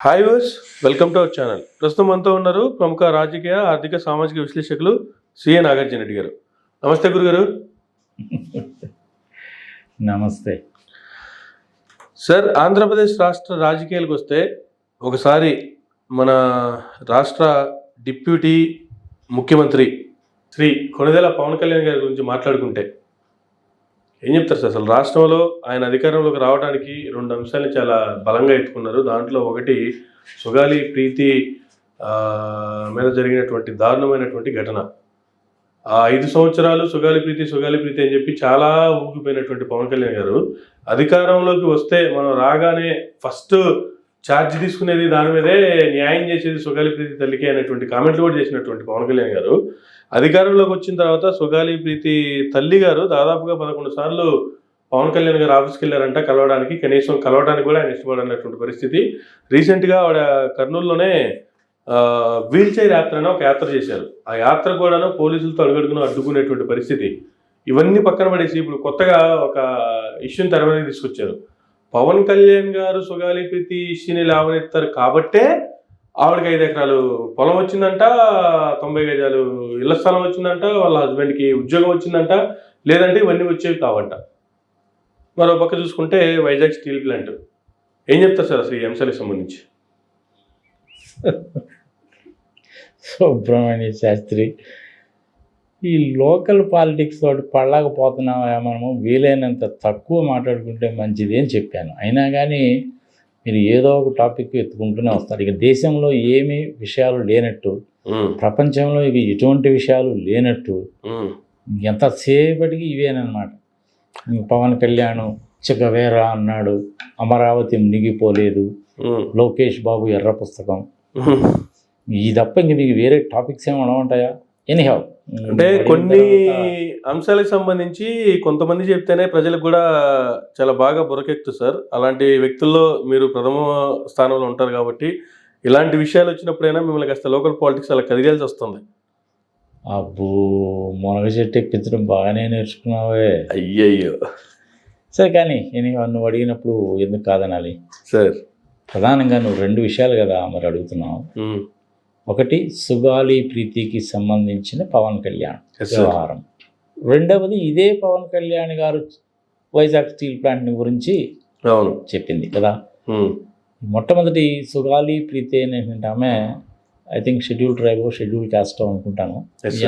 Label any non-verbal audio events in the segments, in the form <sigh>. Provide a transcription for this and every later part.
Hi viewers welcome to our channel. ప్రస్తుతం మనతో ఉన్నారు ప్రముఖ రాజకీయ ఆర్థిక సామాజిక విశ్లేషకులు సిఏ నాగార్జున రెడ్డి గారు. నమస్తే గురుగారు. నమస్తే. సార్ ఆంధ్రప్రదేశ్ రాష్ట్ర రాజకీయాలకు వస్తే ఒకసారి మన రాష్ట్ర డిప్యూటీ ముఖ్యమంత్రి శ్రీ కొణిదెల పవన్ కళ్యాణ్ గారి గురించి మాట్లాడుకుంటే ఏం చెప్తారు సార్? అసలు రాష్ట్రంలో ఆయన అధికారంలోకి రావడానికి రెండు అంశాలను చాలా బలంగా ఎత్తుకున్నారు. దాంట్లో ఒకటి సుగాలి ప్రీతి మీద జరిగినటువంటి దారుణమైనటువంటి ఘటన. ఆ ఐదు సంవత్సరాలు సుగాలి ప్రీతి సుగాలి ప్రీతి అని చెప్పి చాలా ఊగిపోయినటువంటి పవన్ కళ్యాణ్ గారు. అధికారంలోకి వస్తే మనం రాగానే ఫస్ట్ ఛార్జ్ తీసుకునేది దాని మీదే న్యాయం చేసేది సుగాలి ప్రీతి తల్లికి అనేటువంటి కామెంట్లు కూడా చేసినటువంటి పవన్ కళ్యాణ్ గారు. అధికారంలోకి వచ్చిన తర్వాత సుగాలి ప్రీతి తల్లి గారు దాదాపుగా పదకొండు సార్లు పవన్ కళ్యాణ్ గారు ఆఫీస్కి వెళ్ళారంట కలవడానికి కనీసం కలవడానికి కూడా ఆయన ఇష్టపడనటువంటి పరిస్థితి. రీసెంట్గా ఆవిడ కర్నూలులోనే వీల్ చైర్ యాత్ర అని ఒక యాత్ర చేశారు. ఆ యాత్ర కూడాను పోలీసులతో అడుగడుగును అడ్డుకునేటువంటి పరిస్థితి. ఇవన్నీ పక్కన పడేసి ఇప్పుడు కొత్తగా ఒక ఇష్యూని తెర మీద తీసుకొచ్చారు. పవన్ కళ్యాణ్ గారు సుగాలి ప్రీతి ఇష్యూని లేవనెత్తారు కాబట్టే ఆవిడకి ఐదు ఎకరాలు పొలం వచ్చిందంట తొంభై గజాలు ఇళ్ళ స్థలం వచ్చిందంట వాళ్ళ హస్బెండ్కి ఉద్యోగం వచ్చిందంట లేదంటే ఇవన్నీ వచ్చేవి కావంట. మరో పక్క చూసుకుంటే వైజాగ్ స్టీల్ ప్లాంట్. ఏం చెప్తారు సార్ అసలు ఈ అంశాలకు సంబంధించి? <laughs> సుబ్రహ్మణ్య శాస్త్రి ఈ లోకల్ పాలిటిక్స్ తోటి పడలేకపోతున్నామా మనము? వీలైనంత తక్కువ మాట్లాడుకుంటే మంచిది అని చెప్పాను. అయినా కానీ మీరు ఏదో ఒక టాపిక్ ఎత్తుకుంటూనే వస్తారు. ఇక దేశంలో ఏమీ విషయాలు లేనట్టు ప్రపంచంలో ఇక ఎటువంటి విషయాలు లేనట్టు ఎంతసేపటికి ఇవేనమాట పవన్ కళ్యాణ్ చికవేరా అన్నాడు అమరావతి మునిగిపోలేదు లోకేష్ బాబు ఎర్ర పుస్తకం. ఈ తప్ప ఇంక మీకు వేరే టాపిక్స్ ఏమైనా ఉంటాయా? ఎనీహౌ అంటే కొన్ని అంశాలకు సంబంధించి కొంతమంది చెప్తేనే ప్రజలకు కూడా చాలా బాగా బురకెక్తు సార్. అలాంటి వ్యక్తుల్లో మీరు ప్రథమ స్థానంలో ఉంటారు కాబట్టి ఇలాంటి విషయాలు వచ్చినప్పుడైనా మిమ్మల్ని కాస్త లోకల్ పాలిటిక్స్ అలా కదిలేయాల్సి వస్తుంది. అబ్బో మునగ చెట్టు ఎక్కించడం బాగానే నేర్చుకున్నావే. అయ్యయ్యో. సరే కానీ ఎనీహౌ నువ్వు అడిగినప్పుడు ఎందుకు కాదనాలి? సార్. ప్రధానంగా నువ్వు రెండు విషయాలు కదా మరి అడుగుతున్నావు. ఒకటి సుగాలి ప్రీతికి సంబంధించిన పవన్ కళ్యాణ్. వ్యవహారం. రెండవది ఇదే పవన్ కళ్యాణ్ గారు వైజాగ్ స్టీల్ ప్లాంట్ గురించి చెప్పింది కదా? మొట్టమొదటి సుగాలి ప్రీతి అనేటువంటి ఆమె I think schedule tribe schedule caste అనుకుంటాను.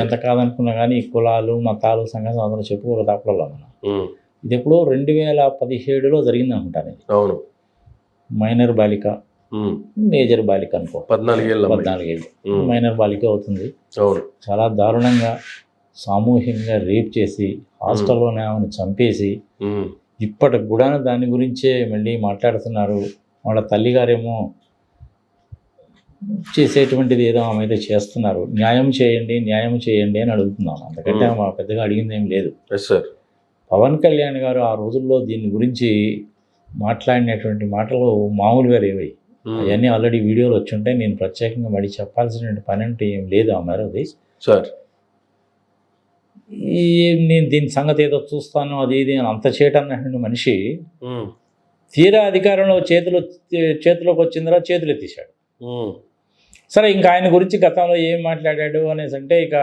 ఎంత కాదనుకున్నా కానీ కులాలు మతాలు సంఘం అందరూ చెప్పుకోక తప్పలో మనం ఇది ఎప్పుడో రెండు వేల పదిహేడులో జరిగింది అనుకుంటాను అవును. మైనర్ బాలిక మేజర్ బాలిక అనుకో. పద్నాలుగేళ్ళ. పద్నాలుగేళ్ళు. మైనర్ బాలిక అవుతుంది. చాలా దారుణంగా సామూహికంగా రేప్ చేసి హాస్టల్లోనే ఆమెను చంపేసి ఇప్పటికి కూడా దాని గురించే మళ్ళీ మాట్లాడుతున్నారు. వాళ్ళ తల్లిగారేమో చేసేటువంటిది ఏదో ఆమె అయితే చేస్తున్నారు. న్యాయం చేయండి న్యాయం చేయండి అని అడుగుతున్నాను అంతకంటే Hmm. మా పెద్దగా అడిగింది ఏం లేదు. సార్ పవన్ కళ్యాణ్ గారు ఆ రోజుల్లో దీని గురించి మాట్లాడినటువంటి మాటలు మామూలుగా ఉమ్, అవన్నీ ఆల్రెడీ వీడియోలు వచ్చి ఉంటాయి నేను ప్రత్యేకంగా మళ్ళీ చెప్పాల్సినటువంటి పని అంటే ఏం లేదు ఆ మేరది సార్ ఈ నేను దీని సంగతి ఏదో చూస్తాను అది ఇది అంత చేయటం మనిషి ఉమ్, తీరా అధికారంలో చేతులు చేతిలోకి వచ్చిన తర్వాత చేతులు ఎత్తేసాడు ఉమ్, సరే ఇంకా ఆయన గురించి గతంలో ఏం మాట్లాడాడు అనేసి అంటే ఇక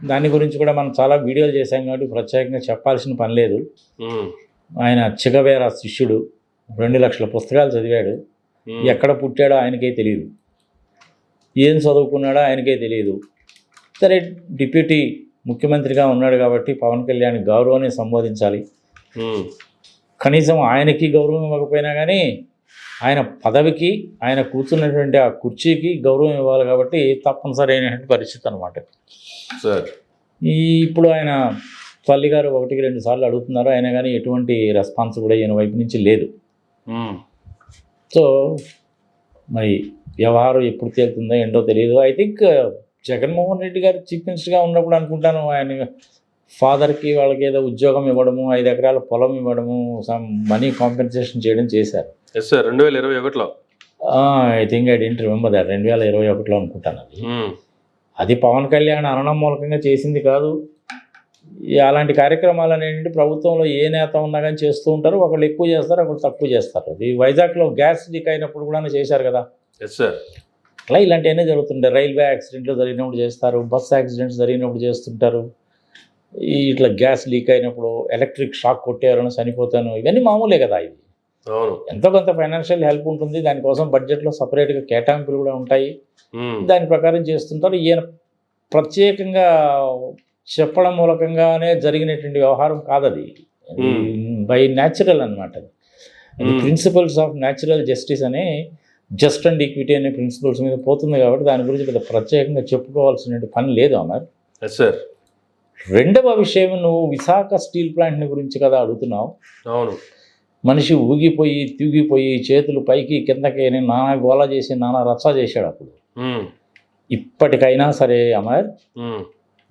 దాని గురించి కూడా మనం చాలా వీడియోలు చేశాం కాబట్టి ప్రత్యేకంగా చెప్పాల్సిన పని లేదు. ఆయన చిగవేర శిష్యుడు రెండు లక్షల పుస్తకాలు చదివాడు. ఎక్కడ పుట్టాడో ఆయనకే తెలియదు ఏం చదువుకున్నాడో ఆయనకే తెలియదు సరే డిప్యూటీ ముఖ్యమంత్రిగా ఉన్నాడు కాబట్టి పవన్ కళ్యాణ్ గౌరవాన్ని సంబోధించాలి. కనీసం ఆయనకి గౌరవం ఇవ్వకపోయినా కానీ ఆయన పదవికి ఆయన కూర్చున్నటువంటి ఆ కుర్చీకి గౌరవం ఇవ్వాలి కాబట్టి తప్పనిసరి అయినటువంటి పరిస్థితి అనమాట సార్. ఈ ఇప్పుడు ఆయన తల్లిగారు ఒకటికి రెండు సార్లు అడుగుతున్నారు. అయినా కానీ ఎటువంటి రెస్పాన్స్ కూడా ఈయన వైపు నుంచి లేదు. సో మరి వ్యవహారం ఎప్పుడు తేలుతుందో ఏంటో తెలియదు ఐ థింక్ జగన్మోహన్ రెడ్డి గారు చీఫ్ మినిస్టర్గా ఉన్నప్పుడు అనుకుంటాను ఆయన ఫాదర్కి వాళ్ళకి ఏదో ఉద్యోగం ఇవ్వడము ఐదు ఎకరాల పొలం ఇవ్వడము సమ్ మనీ కాంపెన్సేషన్ చేయడం చేశారు. ఎస్ సార్ రెండు వేల ఇరవై ఒకటిలో. I think I don't remember that రెండు వేల ఇరవై ఒకటిలో అనుకుంటాను అది. ఉమ్, అది పవన్ కళ్యాణ్ అనడం మూలకంగా చేసింది కాదు. అలాంటి కార్యక్రమాలు అనేవి ప్రభుత్వంలో ఏ నేత ఉన్నా కానీ చేస్తూ ఉంటారు. ఒకళ్ళు ఎక్కువ చేస్తారు ఒకళ్ళు తక్కువ చేస్తారు. అది వైజాగ్లో గ్యాస్ లీక్ అయినప్పుడు కూడా చేశారు కదా? అలా ఇలాంటివన్నీ జరుగుతుంటాయి. రైల్వే యాక్సిడెంట్లు జరిగినప్పుడు చేస్తారు బస్ యాక్సిడెంట్స్ జరిగినప్పుడు చేస్తుంటారు. ఈ ఇట్లా గ్యాస్ లీక్ అయినప్పుడు ఎలక్ట్రిక్ షాక్ కొట్టారని చనిపోతాను ఇవన్నీ మామూలే కదా ఇది. అవును. ఎంతో కొంత ఫైనాన్షియల్ హెల్ప్ ఉంటుంది. దానికోసం బడ్జెట్లో సపరేట్గా కేటాయింపులు కూడా ఉంటాయి. దాని ప్రకారం చేస్తుంటారు. ఈయన ప్రత్యేకంగా చెప్పడం మూలకంగానే జరిగినటువంటి వ్యవహారం కాదది. బై న్యాచురల్ అనమాట. ప్రిన్సిపల్స్ ఆఫ్ న్యాచురల్ జస్టిస్ అనే జస్ట్ అండ్ ఈక్విటీ అనే ప్రిన్సిపల్స్ మీద పోతుంది కాబట్టి దాని గురించి పెద్ద ప్రత్యేకంగా చెప్పుకోవాల్సిన పని లేదు అమర్. సార్ రెండవ విషయం నువ్వు విశాఖ స్టీల్ ప్లాంట్ని గురించి కదా అడుగుతున్నావు. అవును. మనిషి ఊగిపోయి తూగిపోయి చేతులు పైకి కిందకి నానా గోల చేసి నానా రచ్చ చేశాడు అప్పుడు. ఇప్పటికైనా సరే అమర్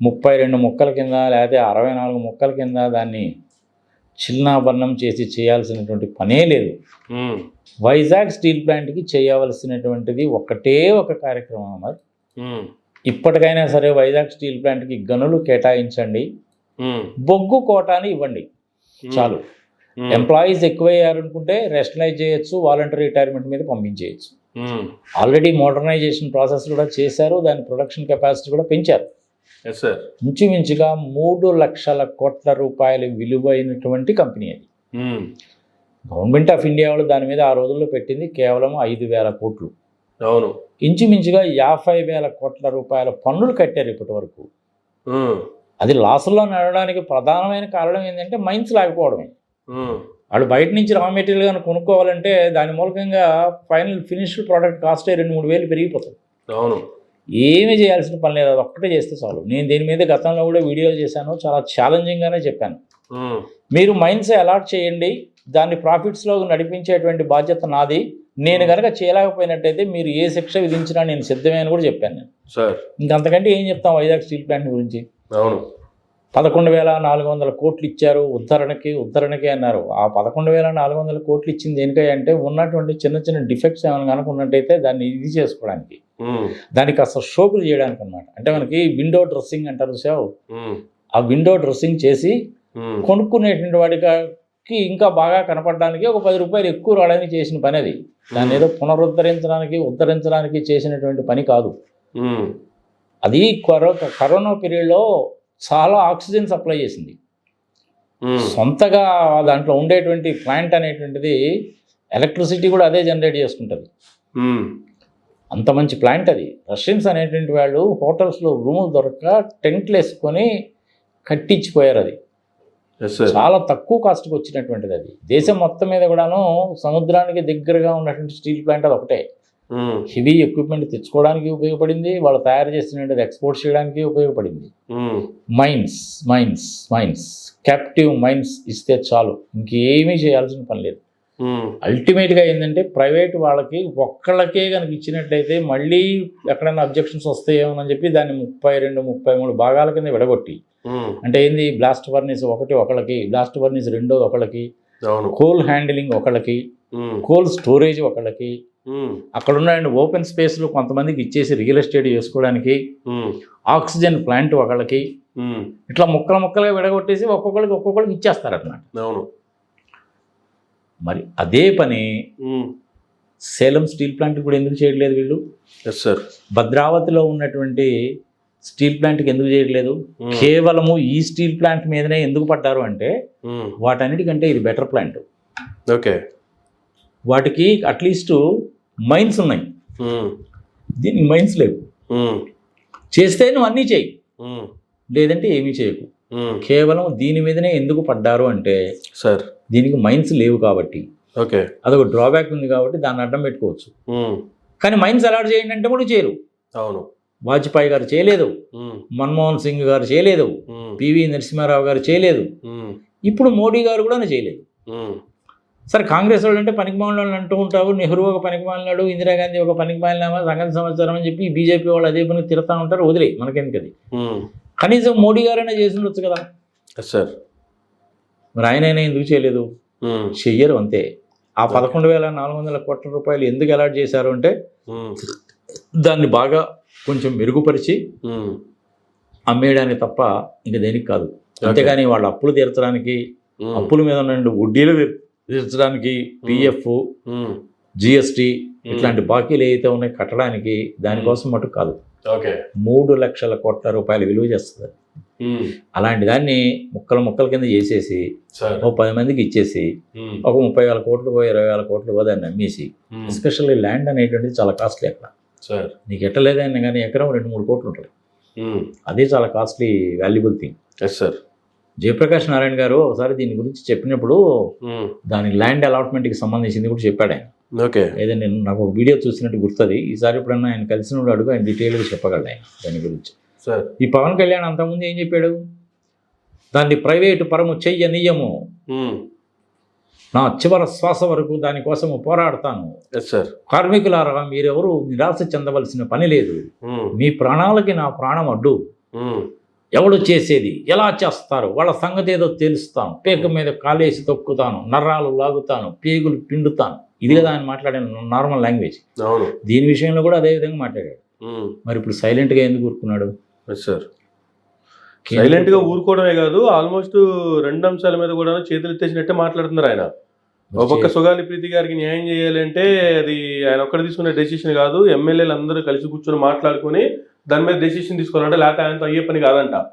ముప్పై రెండు ముక్కల కింద లేకపోతే అరవై నాలుగు ముక్కల కింద దాన్ని చిన్నాభరణం చేసి చేయాల్సినటువంటి పనే లేదు. వైజాగ్ స్టీల్ ప్లాంట్కి చేయవలసినటువంటిది ఒకటే ఒక కార్యక్రమం అమర్ ఉమ్, ఇప్పటికైనా సరే వైజాగ్ స్టీల్ ప్లాంట్కి గనులు కేటాయించండి. బొగ్గు కోటాని ఇవ్వండి. చాలు. ఎంప్లాయీస్ ఎక్కువయ్యారనుకుంటే రెస్టలైజ్ చేయొచ్చు వాలంటరీ రిటైర్మెంట్ మీద పంపించేయచ్చు. ఆల్రెడీ మోడర్నైజేషన్ ప్రాసెస్ కూడా చేశారు దాని ప్రొడక్షన్ కెపాసిటీ కూడా పెంచారు. ఇంచుమించుగా మూడు లక్షల కోట్ల రూపాయల విలువైనటువంటి కంపెనీ అది. గవర్నమెంట్ ఆఫ్ ఇండియా వాళ్ళు దాని మీద ఆ రోజుల్లో పెట్టింది కేవలం ఐదు వేల కోట్లు. అవును. ఇంచుమించుగా యాభై వేల కోట్ల రూపాయల పన్నులు కట్టారు ఇప్పటి వరకు. ఉమ్, అది లాసుల్లో నడవడానికి ప్రధానమైన కారణం ఏంటంటే మైన్స్ లేకపోవడమే. ఉమ్, వాళ్ళు బయట నుంచి రా మెటీరియల్ కానీ కొనుక్కోవాలంటే దాని మూలకంగా ఫైనల్ ఫినిష్డ్ ప్రోడక్ట్ కాస్టే రెండు మూడు వేలు పెరిగిపోతుంది. అవును. ఏమీ చేయాల్సిన పని లేదు. అది ఒక్కటే చేస్తే చాలు. నేను దీని మీద గతంలో కూడా వీడియోలు చేశాను. చాలా ఛాలెంజింగ్గానే చెప్పాను. మీరు మైండ్స్ అలాట్ చేయండి. దాన్ని ప్రాఫిట్స్లో నడిపించేటువంటి బాధ్యత నాది. నేను కనుక చేయలేకపోయినట్టయితే మీరు ఏ శిక్ష విధించినా నేను సిద్ధమే అని కూడా చెప్పాను నేను. సార్. ఇంకంతకంటే ఏం చెప్తాం వైజాగ్ స్టీల్ ప్లాంట్ గురించి? అవును. పదకొండు వేల నాలుగు వందల కోట్లు ఇచ్చారు ఉద్ధరణకి ఉద్ధరణకి అన్నారు. ఆ పదకొండు వేల నాలుగు వందల కోట్లు ఇచ్చింది దేనికై అంటే ఉన్నటువంటి చిన్న చిన్న డిఫెక్ట్స్ ఏమైనా కనుక ఉన్నట్టయితే దాన్ని ఇది చేసుకోవడానికి. దానికి అసలు షోకులు చేయడానికి అనమాట అంటే మనకి విండో డ్రెస్సింగ్ అంటారు ఉమ్, ఆ విండో డ్రెస్సింగ్ చేసి కొనుక్కునేటువంటి వాడికి ఇంకా బాగా కనపడడానికి ఒక పది రూపాయలు ఎక్కువ రావడానికి చేసిన పని అది. దాన్ని ఏదో పునరుద్ధరించడానికి ఉద్ధరించడానికి చేసినటువంటి పని కాదు. అది కరో కరోనా పీరియడ్లో చాలా ఆక్సిజన్ సప్లై చేసింది. సొంతగా దాంట్లో ఉండేటువంటి ప్లాంట్ అనేటువంటిది ఎలక్ట్రిసిటీ కూడా అదే జనరేట్ చేసుకుంటుంది. అంత మంచి ప్లాంట్ అది. రష్యన్స్ అనేటువంటి వాళ్ళు హోటల్స్లో రూములు దొరక్క టెంట్లు వేసుకొని కట్టించిపోయారు అది. చాలా తక్కువ కాస్ట్కి వచ్చినటువంటిది అది. దేశం మొత్తం మీద కూడాను సముద్రానికి దగ్గరగా ఉన్నటువంటి స్టీల్ ప్లాంట్ అది ఒకటే. హెవీ ఎక్విప్మెంట్ తెచ్చుకోవడానికి ఉపయోగపడింది వాళ్ళు తయారు చేసినటువంటి ఎక్స్పోర్ట్ చేయడానికి ఉపయోగపడింది. Mines mines mines captive mines ఇస్తే చాలు. ఇంకేమీ చేయాల్సిన పని లేదు. ఉమ్, అల్టిమేట్గా ఏంటంటే ప్రైవేట్ వాళ్ళకి ఒక్కళ్ళకే కనుక ఇచ్చినట్లయితే మళ్ళీ ఎక్కడైనా అబ్జెక్షన్స్ వస్తాయేమోనని చెప్పి దాన్ని ముప్పై రెండు ముప్పై మూడు భాగాల కింద విడగొట్టి. అంటే ఏంది? బ్లాస్ట్ ఫర్నిస్ ఒకటి ఒకళ్ళకి బ్లాస్ట్ ఫర్నిస్ రెండో ఒకళ్ళకి కోల్ హ్యాండిలింగ్ ఒకళ్ళకి కోల్ స్టోరేజ్ ఒకళ్ళకి అక్కడ ఉన్న ఓపెన్ స్పేస్లో కొంతమందికి ఇచ్చేసి రియల్ ఎస్టేట్ చేసుకోవడానికి ఆక్సిజన్ ప్లాంట్ ఒకళ్ళకి ఇట్లా ముక్కలు ముక్కలుగా విడగొట్టేసి ఒక్కొక్కరికి ఒక్కొక్కరికి ఇచ్చేస్తారన్నమాట. అవును. మరి అదే పని సేలం స్టీల్ ప్లాంట్ కూడా ఎందుకు చేయట్లేదు వీళ్ళు? Yes sir. భద్రావతిలో ఉన్నటువంటి స్టీల్ ప్లాంట్కి ఎందుకు చేయట్లేదు? కేవలము ఈ స్టీల్ ప్లాంట్ మీదనే ఎందుకు పడ్డారు అంటే వాటన్నిటికంటే ఇది బెటర్ ప్లాంట్. ఓకే. వాటికి అట్లీస్ట్ మైన్స్ ఉన్నాయి. దీనికి మైన్స్ లేవు. చేస్తే నువ్వు అన్నీ చేయి. లేదంటే ఏమీ చేయకు. కేవలం దీని మీదనే ఎందుకు పడ్డారు అంటే సార్. దీనికి మైన్స్ లేవు కాబట్టి. ఓకే. అదొక డ్రాబ్యాక్ ఉంది కాబట్టి దాన్ని అడ్డం పెట్టుకోవచ్చు. కానీ మైన్స్ అలాట్ చేయండి అంటే కూడా చేయరు. అవును. వాజ్పేయి గారు చేయలేదు. మన్మోహన్ సింగ్ గారు చేయలేదు. పివి నరసింహారావు గారు చేయలేదు. ఇప్పుడు మోడీ గారు కూడా చేయలేదు. సరే కాంగ్రెస్ వాళ్ళు అంటే పనికి వాళ్ళు అంటూ ఉంటారు నెహ్రూ ఒక పనికి మాలినాడు ఇందిరాగాంధీ ఒక పనికి మాలినామా సంగతి సంవత్సరం అని చెప్పి బీజేపీ వాళ్ళు అదే పని తిడతా ఉంటారు వదిలే మనకెందుకు అది? ఉమ్, కనీసం మోడీ గారైనా చేసి ఉండొచ్చు కదా. సార్ మరి ఆయనైనా ఎందుకు చేయలేదు? చెయ్యరు అంతే. ఆ పదకొండు వేల నాలుగు వందల కోట్ల రూపాయలు ఎందుకు అలాట్ చేశారు అంటే దాన్ని బాగా కొంచెం మెరుగుపరిచి అమ్మేయడానికి తప్ప ఇంక దేనికి కాదు. అంతేగాని వాళ్ళ అప్పులు తీర్చడానికి అప్పుల మీద ఉన్న వడ్డీలు తీర్- తీర్చడానికి పిఎఫ్ జిఎస్టీ ఇట్లాంటి బాకీలు ఏవైతే ఉన్నాయో కట్టడానికి దానికోసం మటు కాదు. ఓకే. మూడు లక్షల కోట్ల రూపాయలు విలువ చేస్తుంది. అలాంటి దాన్ని ముక్కలు ముక్కల కింద చేసేసి ఓ పది మందికి ఇచ్చేసి. ఒక ముప్పై వేల కోట్లు పోయి ఇరవై వేల కోట్లు పోయి దాన్ని అమ్మేసి. ఎస్పెషల్లీ ల్యాండ్ అనేటువంటిది చాలా కాస్ట్లీ అక్కడ. సార్. నీకు ఎట్టలేదైనా కానీ ఎకరం రెండు మూడు కోట్లు ఉంటుంది. అదే చాలా costly valuable thing yes sir Jayaprakash Narayan గారు ఒకసారి దీని గురించి చెప్పినప్పుడు. దాని ల్యాండ్ అలాట్మెంట్కి సంబంధించింది కూడా చెప్పాడు ఆయన. ఓకే. నేను నాకు ఒక వీడియో చూసినట్టు గుర్తుంది. ఈసారి ఎప్పుడన్నా ఆయన కలిసినప్పుడు అడుగు ఆయన డీటెయిల్గా చెప్పగలడు ఆయన దాని గురించి? సార్. ఈ పవన్ కళ్యాణ్ అంతకుముందు ఏం చెప్పాడు? దాన్ని ప్రైవేటు పరము చెయ్యనీయము. నా చివరి శ్వాస వరకు దానికోసము పోరాడతాను. సార్. కార్మికులారా మీరెవరూ నిరాశ చెందవలసిన పని లేదు. మీ ప్రాణాలకి నా ప్రాణం అడ్డు. ఎవడు చేసేది? ఎలా చేస్తారు? వాళ్ళ సంగతి ఏదో తెలుస్తాను. పేక మీద కాలేసి తొక్కుతాను నర్రాలు లాగుతాను పేగులు పిండుతాను. ఇది కదా ఆయన మాట్లాడిన నార్మల్ లాంగ్వేజ్. దీని విషయంలో కూడా అదే విధంగా మాట్లాడాడు. మరి ఇప్పుడు సైలెంట్గా ఎందుకు ఊరుకున్నాడు? సార్ సైలెంట్గా ఊరుకోవడమే కాదు ఆల్మోస్ట్ రెండు అంశాల మీద కూడా చేతులు ఎత్తేసినట్టే మాట్లాడుతున్నారు ఆయన. ఒక పక్క సుగాలి ప్రీతి గారికి న్యాయం చేయాలి అంటే అది ఆయన ఒక్కడ తీసుకునే డెసిషన్ కాదు ఎమ్మెల్యేలు అందరూ కలిసి కూర్చొని మాట్లాడుకొని దాని మీద డెసిషన్ తీసుకోవాలంటే లేకపోతే ఆయనతో అయ్యే పని కాదంట.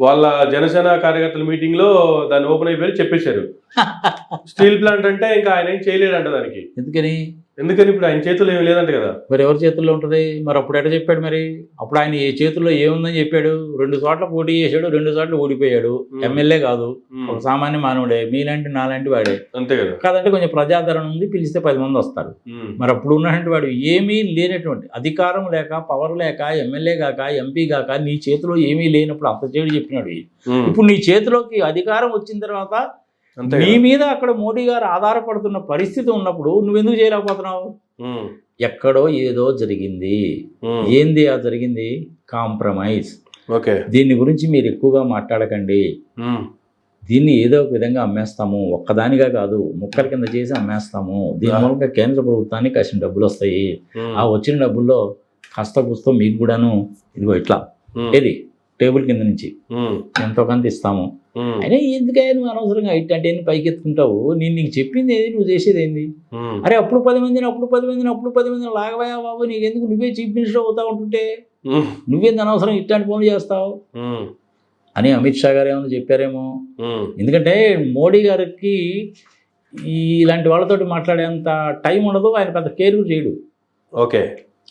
వాళ్ళ జనసేన కార్యకర్తల మీటింగ్లో దాన్ని ఓపెన్ అయిపోయి చెప్పేశారు. <laughs> స్టీల్ ప్లాంట్ అంటే ఇంకా ఆయన ఏం చేయలేడంట దానికి. ఎందుకని? ఎందుకని ఇప్పుడు ఆయన చేతుల్లో ఏమి లేదంట కదా? మరి ఎవరి చేతుల్లో ఉంటుంది? మరి అప్పుడు ఎట్లా చెప్పాడు మరి? అప్పుడు ఆయన ఏ చేతుల్లో ఏముందని చెప్పాడు? రెండు చోట్ల పోటీ చేశాడు రెండు చోట్ల ఓడిపోయాడు. ఎమ్మెల్యే కాదు. ఒక సామాన్య మానవుడే. మీలాంటి నాలాంటి వాడే. అంతే కదా. కాదంటే కొంచెం ప్రజాదరణ ఉంది పిలిస్తే పది మంది వస్తారు. మరి అప్పుడు ఉన్నటువంటి వాడు ఏమీ లేనటువంటి అధికారం లేక పవర్ లేక ఎమ్మెల్యే కాక ఎంపీ కాక నీ చేతిలో ఏమీ లేనప్పుడు అంత చేడు చెప్పినాడు. ఇప్పుడు నీ చేతిలోకి అధికారం వచ్చిన తర్వాత నీ మీద అక్కడ మోడీ గారు ఆధారపడుతున్న పరిస్థితి ఉన్నప్పుడు నువ్వెందుకు చేయలేకపోతున్నావు ఉమ్. ఎక్కడో ఏదో జరిగింది. ఏంది ఆ జరిగింది కాంప్రమైజ్ ఓకే దీని గురించి మీరు ఎక్కువగా మాట్లాడకండి. దీన్ని ఏదో ఒక విధంగా అమ్మేస్తాము ఒక్కదానిగా కాదు ముక్కల కింద చేసి అమ్మేస్తాము దీని. మూలంగా కేంద్ర ప్రభుత్వానికి కాసిన డబ్బులు వస్తాయి. ఆ వచ్చిన డబ్బుల్లో కాస్త కూస్తో మీకు కూడాను ఇదిగో ఇట్లా. ఏది టేబుల్ కింద నుంచి. ఎంతో కొంత ఇస్తాము. అయినా ఎందుకయ్యా నువ్వు అనవసరంగా ఇట్లాంటి పైకి ఎత్తుకుంటావు నేను నీకు చెప్పింది ఏది నువ్వు చేసేది ఏంది. అరే అప్పుడు పది మందిని అప్పుడు పది మందిని అప్పుడు పది మందిని లాగవయా బాబు నీకెందుకు నువ్వే చీఫ్ మినిస్టర్ అవుతా ఉంటుంటే. నువ్వేంది అనవసరం ఇట్లాంటి పనులు చేస్తావు. అని అమిత్ షా గారు ఏమైనా చెప్పారేమో. ఎందుకంటే మోడీ గారికి ఇలాంటి వాళ్ళతోటి మాట్లాడేంత టైం ఉండదు ఆయన పెద్ద కేర్ చేయడు ఓకే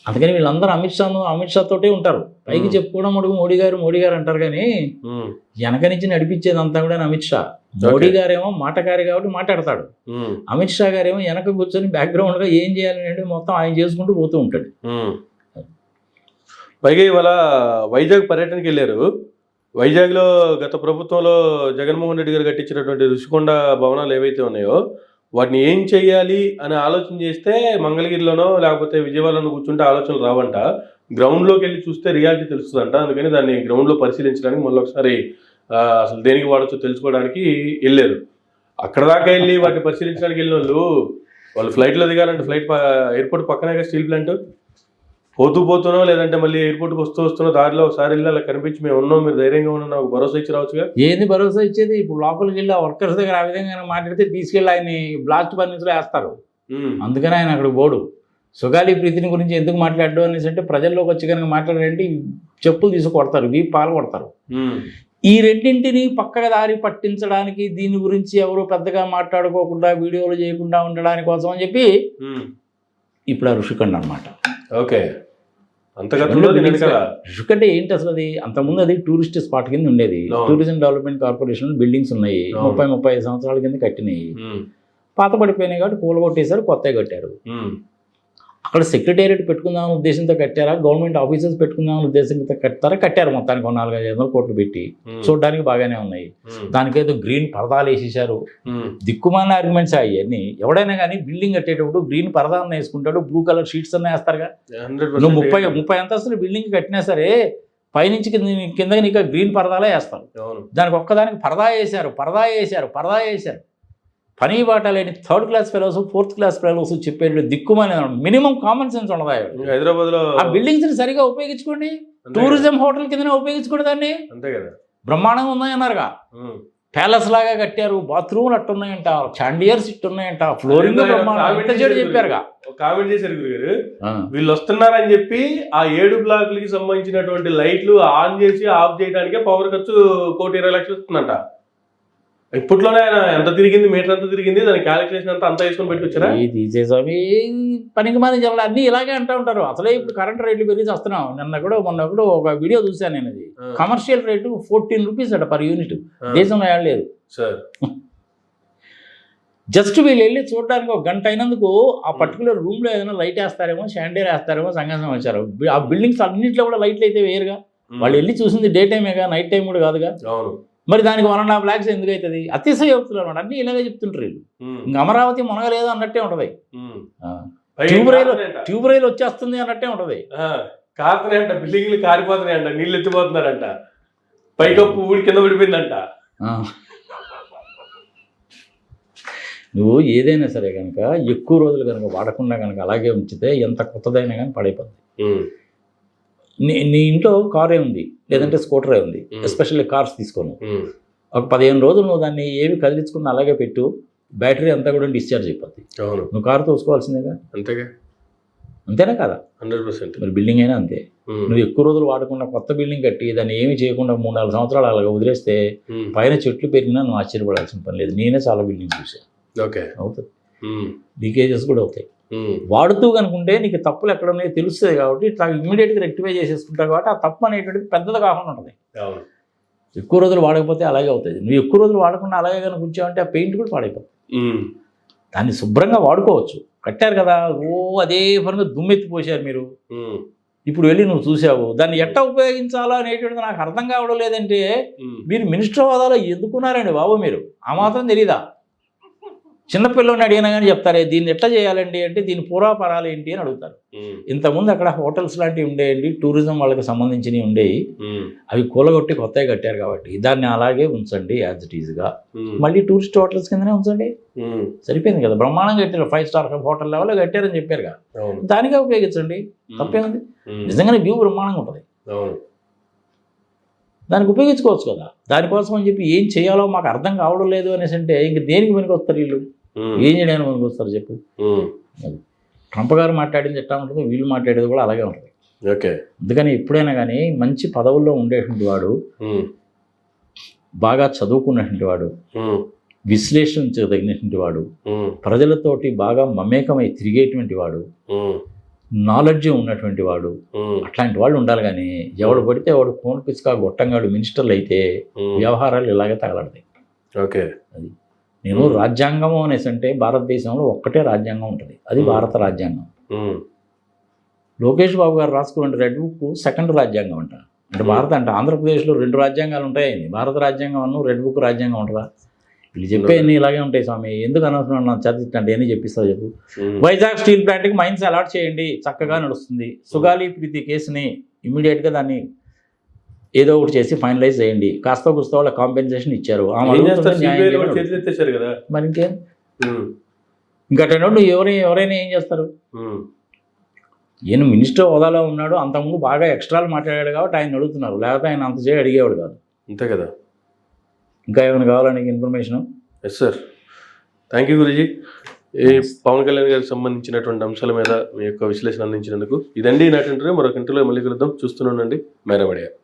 అందుకని వీళ్ళందరూ అమిత్ షాను అమిత్ షా తోటే ఉంటారు పైకి. చెప్పుకోవడం మటుకు మోడీ గారు మోడీ గారు అంటారు కానీ. వెనక నుంచి నడిపించేది అంతా కూడా అమిత్ షా మోడీ గారేమో మాటకారి కాబట్టి మాట్లాడతాడు. అమిత్ షా గారేమో వెనక కూర్చొని బ్యాక్గ్రౌండ్గా ఏం చేయాలని అంటే మొత్తం ఆయన చేసుకుంటూ పోతూ ఉంటాడు. పైగా ఇవాళ వైజాగ్ పర్యటనకి వెళ్ళారు వైజాగ్లో గత ప్రభుత్వంలో జగన్మోహన్ రెడ్డి గారు కట్టించినటువంటి రుషికొండ భవనాలు ఏవైతే ఉన్నాయో వాటిని ఏం చేయాలి అని ఆలోచన చేస్తే మంగళగిరిలోనో లేకపోతే విజయవాడలోనో కూర్చుంటే ఆలోచనలు రావంట. గ్రౌండ్లోకి వెళ్ళి చూస్తే రియాలిటీ తెలుస్తుందంట. అందుకని దాన్ని గ్రౌండ్లో పరిశీలించడానికి మళ్ళీ ఒకసారి అసలు దేనికి వాడచ్చో తెలుసుకోవడానికి వెళ్ళారు. అక్కడ దాకా వెళ్ళి వాటిని పరిశీలించడానికి వెళ్ళిన వాళ్ళు వాళ్ళు ఫ్లైట్లో దిగాలంటే ఫ్లైట్ ఎయిర్పోర్ట్ పక్కనే స్టీల్ ప్లాంట్? పోతూ పోతున్నావు లేదంటే మళ్ళీ ఎయిర్పోర్ట్కి వస్తూ వస్తున్న దారిలో ఒకసారి వెళ్ళి అలా కనిపించి మేము ఉన్నాం మీరు ధైర్యంగా ఉన్నాం నాకు భరోసా ఇచ్చి రావచ్చుగా? ఏంది భరోసా ఇచ్చేది? ఇప్పుడు లోపలికి వెళ్ళి ఆ వర్కర్స్ దగ్గర ఆ విధంగా మాట్లాడితే తీసుకెళ్ళి ఆయన్ని బ్లాస్ట్ బర్నిస్లో వేస్తారు. అందుకని ఆయన అక్కడ పోడు. సుగాలి ప్రీతిని గురించి ఎందుకు మాట్లాడు అనేసి అంటే ప్రజల్లోకి వచ్చి కనుక మాట్లాడారంటే చెప్పులు తీసి కొడతారు వీ పాలు కొడతారు. ఈ రెండింటిని పక్కగా దారి పట్టించడానికి దీని గురించి ఎవరు పెద్దగా మాట్లాడుకోకుండా వీడియోలు చేయకుండా ఉండడానికి కోసం అని చెప్పి. ఇప్పుడు ఆ ఋషికండ అనమాట ఓకే. ఋషికండ ఏంటి అసలు అది? అంతకుముందు అది టూరిస్ట్ స్పాట్ కింద ఉండేది. టూరిజం డెవలప్మెంట్ కార్పొరేషన్ బిల్డింగ్స్ ఉన్నాయి. ముప్పై ముప్పై ఐదు సంవత్సరాల కింద కట్టినాయి. పాత పడిపోయినాయి కాబట్టి కూల కొట్టేశారు కొత్తగా కట్టారు అక్కడ సెక్రటేరియట్ పెట్టుకుందామని ఉద్దేశంతో కట్టారా? గవర్నమెంట్ ఆఫీసెస్ పెట్టుకుందామని ఉద్దేశంతో కట్టారా? కట్టారు మొత్తానికి ఒక నాలుగు ఐదు వందల కోట్లు పెట్టి. చూడడానికి బాగానే ఉన్నాయి. దానికేదో గ్రీన్ పరదాలు వేసేసారు ఉమ్, దిక్కుమాల ఆర్గ్యుమెంట్స్ అవన్నీ ఎవడైనా కానీ బిల్డింగ్ కట్టేటప్పుడు గ్రీన్ పరదాలను వేసుకుంటాడు బ్లూ కలర్ షీట్స్ అన్న వేస్తారుగా. 100% నువ్వు ముప్పై ముప్పై అంతస్తులు బిల్డింగ్ కట్టినా సరే పైనుంచి కింద కింద నీకు గ్రీన్ పరదాలే వేస్తారు. దానికి ఒక్కదానికి పరదా వేశారు పరదా వేశారు పరదా వేశారు పని బాట లేని third class fellows fourth class fellows చెప్పేది దిక్కుమని మినిమం కామన్ సెన్స్ ఉండదా ఇంకా హైదరాబాద్లో ఆ బిల్డింగ్స్ని సరిగా ఉపయోగించుకోండి. టూరిజం హోటల్ కిందనే ఉపయోగించుకోండి దాన్ని. అంతే కదా. బ్రహ్మాండంగా ఉన్నాయన్నారుగా. ప్యాలెస్ లాగా కట్టారు బాత్రూమ్లు అట్టున్నాయంట చాండియర్స్ ఇట్టున్నాయంట ఫ్లోరింగ్ చెప్పారుగా. కామెంట్ చేశారు గురుగారు. వీళ్ళు వస్తున్నారని చెప్పి ఆ ఏడు బ్లాక్లకి సంబంధించినటువంటి లైట్లు ఆన్ చేసి ఆఫ్ చేయడానికే పవర్ ఖర్చు కోటి ఇరవై లక్షలు వస్తుందంట. ఇప్పట్లోనే ఆయన ఎంత తిరిగింది మీటర్ ఎంత తిరిగింది దాని క్యాలిక్యులేషన్ అంతా అంతా వేసుకొని పెట్టి వచ్చారా ఈ తీసేసామి పనికి మాది జనాలు అన్నీ ఇలాగే అంటూ ఉంటారు. అసలే ఇప్పుడు కరెంట్ రేట్లు పెరిగి వస్తున్నాం. నిన్న కూడా మొన్న కూడా ఒక వీడియో చూశాను నేను అది. కమర్షియల్ రేటు ఫోర్టీన్ రూపీస్ అట పర్ యూనిట్ దేశంలో ఏడలేదు సార్ జస్ట్ వీళ్ళు వెళ్ళి చూడడానికి ఒక గంట అయినందుకు ఆ పర్టికులర్ రూమ్లో ఏదైనా లైట్ వేస్తారేమో షాండేర్ వేస్తారేమో సంఘం వచ్చారు. ఆ బిల్డింగ్స్ అన్నింటిలో కూడా లైట్లు అయితే వేరుగా. వాళ్ళు వెళ్ళి చూసింది డే టైమేగా నైట్ టైం కూడా కాదుగా. అవును. మరి దానికి వన్ అండ్ హాఫ్ ల్యాక్స్ ఎందుకు అవుతుంది అతిశయ చెప్తున్నారు అనమాట. అన్ని ఇలాగే చెప్తుంటారు వీళ్ళు. ఇంక అమరావతి మునగలేదు అన్నట్టే ఉంటది. పైగా ట్యూబ్ రైలు. ట్యూబ్ రైలు వచ్చేస్తుంది అన్నట్టే ఉంటది. కారుతున్నాయంట బిల్డింగ్లు కారిపోతున్నాయంట నీళ్ళు ఎత్తిపోతున్నారంట. పైకప్పు ఊడి కింద పడిపోయిందంట. నువ్వు ఏదైనా సరే కనుక ఎక్కువ రోజులు కనుక వాడకుండా కనుక అలాగే ఉంచితే ఎంత కొత్తదైనా కానీ పడైపోద్ది. ఉమ్, నీ నీ ఇంట్లో కారే ఉంది లేదంటే స్కూటరే ఉంది. ఎస్పెషల్లీ కార్స్ తీసుకోను. ఒక పదిహేను రోజులు నువ్వు దాన్ని ఏవి కదిలించుకుని అలాగే పెట్టు బ్యాటరీ అంతా కూడా డిశ్చార్జ్ అయిపోద్ది. నువ్వు కారు తోసుకోవాల్సిందేగా అంతేగా? అంతేనా కదా? Hundred percent. మరి బిల్డింగ్ అయినా అంతే. నువ్వు ఎక్కువ రోజులు వాడకుండా కొత్త బిల్డింగ్ కట్టి దాన్ని ఏమి చేయకుండా మూడు నాలుగు సంవత్సరాలు అలాగ వదిలేస్తే పైన చెట్లు పెరిగినా నువ్వు ఆశ్చర్యపడాల్సిన పని లేదు. నేనే చాలా బిల్డింగ్ చూసాను ఓకే. అవుతుంది. లీకేజెస్ కూడా అవుతాయి. వాడుతూ కనుకుంటే నీకు తప్పులు ఎక్కడ ఉన్నాయో తెలుస్తుంది కాబట్టి ఇట్లా ఇమీడియట్గా రెక్టిఫై చేసేసుకుంటావు కాబట్టి ఆ తప్పు అనేటువంటిది పెద్దది కాకుండా ఉంటుంది. ఎక్కువ రోజులు వాడకపోతే అలాగే అవుతుంది. నువ్వు ఎక్కువ రోజులు వాడకుండా అలాగే కనుక ఉంచావంటే ఆ పెయింట్ కూడా పాడైపోతుంది. దాన్ని శుభ్రంగా వాడుకోవచ్చు. కట్టారు కదా ఓ అదే పనిగా దుమ్మెత్తి పోసారు మీరు. ఇప్పుడు వెళ్ళి నువ్వు చూసావు దాన్ని ఎట్లా ఉపయోగించాలో అనేటువంటిది నాకు అర్థం కావడం లేదంటే మీరు మినిస్టర్ హోదాలో ఎందుకున్నారండి బాబు మీరు? ఆ మాత్రం తెలీదా? చిన్నపిల్లని అడిగినా కానీ చెప్తారే దీన్ని ఎట్లా చేయాలండి? అంటే దీని పూర్వాపరాలు ఏంటి? అని అడుగుతారు. ఇంతకుముందు అక్కడ హోటల్స్ లాంటివి ఉండేయండి టూరిజం వాళ్ళకి సంబంధించినవి ఉండేవి. అవి కూలగొట్టి కొత్తగా కట్టారు కాబట్టి దాన్ని అలాగే ఉంచండి యాజ్ ఇట్ ఈజ్గా మళ్ళీ టూరిస్ట్ హోటల్స్ కిందనే ఉంచండి. సరిపోయింది కదా బ్రహ్మాండంగా కట్టారు. ఫైవ్ స్టార్ హోటల్ లెవెల్లో కట్టారని చెప్పారుగా. అవును. దానికే ఉపయోగించండి. తప్పేముంది? నిజంగానే వ్యూ బ్రహ్మాండంగా ఉంటుంది. దానికి ఉపయోగించుకోవచ్చు కదా. దానికోసం అని చెప్పి ఏం చేయాలో మాకు అర్థం కావడం లేదు అనేసి అంటే ఇంక దేనికి పనికి వస్తారు వీళ్ళు ఏం చేయడానికి పనికి వస్తారు చెప్పు ట్రంప్ గారు మాట్లాడింది ఎట్లా ఉంటుంది వీళ్ళు మాట్లాడేది కూడా అలాగే ఉంటుంది. ఓకే. అందుకని ఎప్పుడైనా కానీ మంచి పదవుల్లో ఉండేటువంటి వాడు బాగా చదువుకున్నటువంటి వాడు విశ్లేషించదగినటువంటి వాడు ప్రజలతోటి బాగా మమేకమై తిరిగేటువంటి వాడు నాలెడ్జ్ ఉన్నటువంటి వాడు. అట్లాంటి వాళ్ళు ఉండాలి కానీ ఎవడు పడితే వాడు ఫోన్ పిచ్చుకా గొట్టంగాడు మినిస్టర్లు అయితే వ్యవహారాలు ఇలాగే తగలడతాయి. ఓకే. నేను రాజ్యాంగము అనేసి అంటే భారతదేశంలో ఒక్కటే రాజ్యాంగం ఉంటుంది. అది. భారత రాజ్యాంగం. లోకేష్ బాబు గారు రాసుకున్న రెడ్ బుక్ సెకండ్ రాజ్యాంగం అంట. అంటే. భారత అంటే ఆంధ్రప్రదేశ్లో రెండు రాజ్యాంగాలు ఉంటాయండి భారత రాజ్యాంగం అన్ను రెడ్ బుక్ రాజ్యాంగం ఉంటుందా? చెప్పేవన్నీ ఇలాగే ఉంటాయి స్వామి. ఎందుకు అనవసరం నాకు చదివించండి అని చెప్పిస్తావు చెప్పు. వైజాగ్ స్టీల్ ప్లాంట్కి మైన్స్ అలాట్ చేయండి. చక్కగా నడుస్తుంది. సుగాలి ప్రీతి కేసుని ఇమీడియట్గా దాన్ని ఏదో ఒకటి చేసి ఫైనలైజ్ చేయండి. కాస్త గుస్త వాళ్ళ కాంపెన్సేషన్ ఇచ్చారు. మరి ఇంకేం? ఇంకా అటెండ్ ఎవరైనా ఎవరైనా ఏం చేస్తారు? ఈయన మినిస్టర్ హోదాలో ఉన్నాడు. అంతకుముందు బాగా ఎక్స్ట్రాలు మాట్లాడాడు కాబట్టి ఆయన అడుగుతున్నారు. లేకపోతే ఆయన అంత చేయి అడిగేవాడు కాదు. అంతే కదా. ఇంకా ఏమైనా కావాలా information yes sir thank you Guruji. ఈ పవన్ కళ్యాణ్ గారికి సంబంధించినటువంటి అంశాల మీద మీ యొక్క విశ్లేషణ అందించినందుకు ఇదండి నాటి మరొక ఇంటర్వ్యూలో మళ్ళీ కలుద్దాం. చూస్తూనే ఉండండి. మేరబడియా